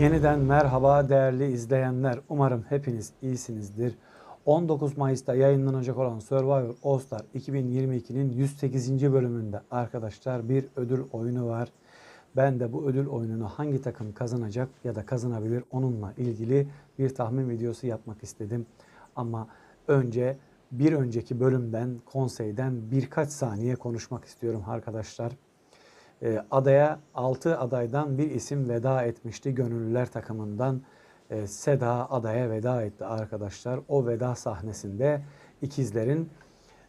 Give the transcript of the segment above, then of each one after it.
Yeniden merhaba değerli izleyenler. Umarım hepiniz iyisinizdir. 19 Mayıs'ta yayınlanacak olan Survivor All Star 2022'nin 108. bölümünde arkadaşlar bir ödül oyunu var. Ben de bu ödül oyununu hangi takım kazanacak ya da kazanabilir onunla ilgili bir tahmin videosu yapmak istedim. Ama önce bir önceki bölümden, konseyden birkaç saniye konuşmak istiyorum arkadaşlar. E, adaya 6 adaydan bir isim veda etmişti gönüllüler takımından. E, Seda adaya veda etti arkadaşlar. O veda sahnesinde ikizlerin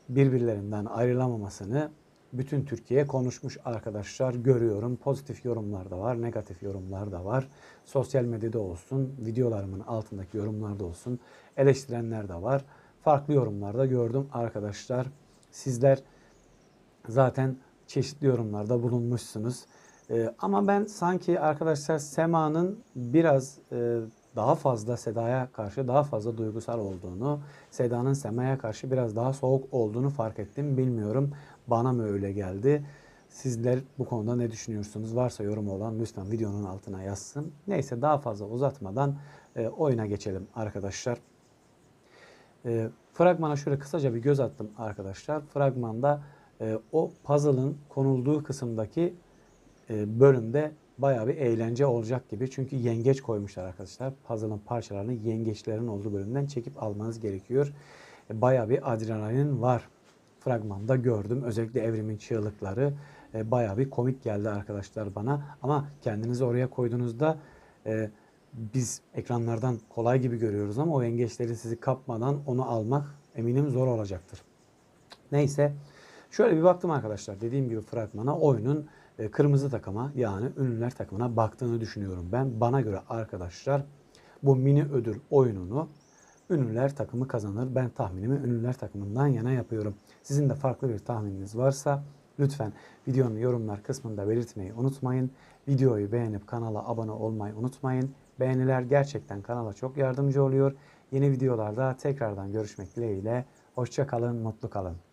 birbirlerinden ayrılamamasını bütün Türkiye konuşmuş arkadaşlar görüyorum. Pozitif yorumlar da var, negatif yorumlar da var. Sosyal medyada olsun, videolarımın altındaki yorumlarda olsun eleştirenler de var. Farklı yorumlarda gördüm arkadaşlar. Sizler zaten çeşitli yorumlarda bulunmuşsunuz. Ee, ama ben sanki arkadaşlar Sema'nın biraz e, daha fazla Seda'ya karşı daha fazla duygusal olduğunu, Seda'nın Sema'ya karşı biraz daha soğuk olduğunu fark ettim. Bilmiyorum bana mı öyle geldi? Sizler bu konuda ne düşünüyorsunuz? Varsa yorum olan lütfen videonun altına yazsın. Neyse daha fazla uzatmadan e, oyuna geçelim arkadaşlar. E, fragmana şöyle kısaca bir göz attım arkadaşlar. Fragmanda e, o puzzle'ın konulduğu kısımdaki e, bölümde bayağı bir eğlence olacak gibi. Çünkü yengeç koymuşlar arkadaşlar. Puzzle'ın parçalarını yengeçlerin olduğu bölümden çekip almanız gerekiyor. E, bayağı bir adrenalin var. Fragmanda gördüm. Özellikle evrimin çığlıkları e, bayağı bir komik geldi arkadaşlar bana. Ama kendinizi oraya koyduğunuzda e, biz ekranlardan kolay gibi görüyoruz ama o yengeçlerin sizi kapmadan onu almak eminim zor olacaktır. Neyse şöyle bir baktım arkadaşlar dediğim gibi fragmana oyunun e, kırmızı takıma yani ünlüler takımına baktığını düşünüyorum ben. Bana göre arkadaşlar bu mini ödül oyununu ünlüler takımı kazanır. Ben tahminimi ünlüler takımından yana yapıyorum. Sizin de farklı bir tahmininiz varsa lütfen videonun yorumlar kısmında belirtmeyi unutmayın. Videoyu beğenip kanala abone olmayı unutmayın. Beğeniler gerçekten kanala çok yardımcı oluyor. Yeni videolarda tekrardan görüşmek dileğiyle. Hoşça kalın, mutlu kalın.